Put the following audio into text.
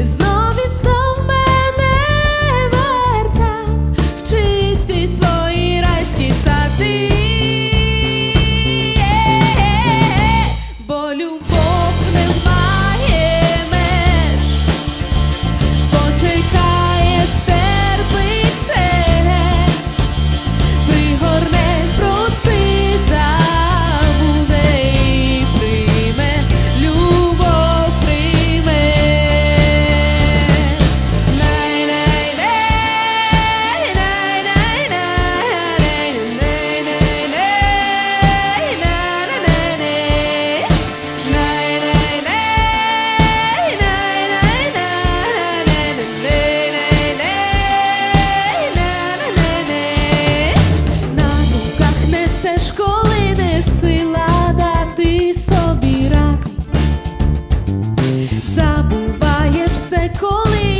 It's not Знаєш, коли не собі раду, все коли.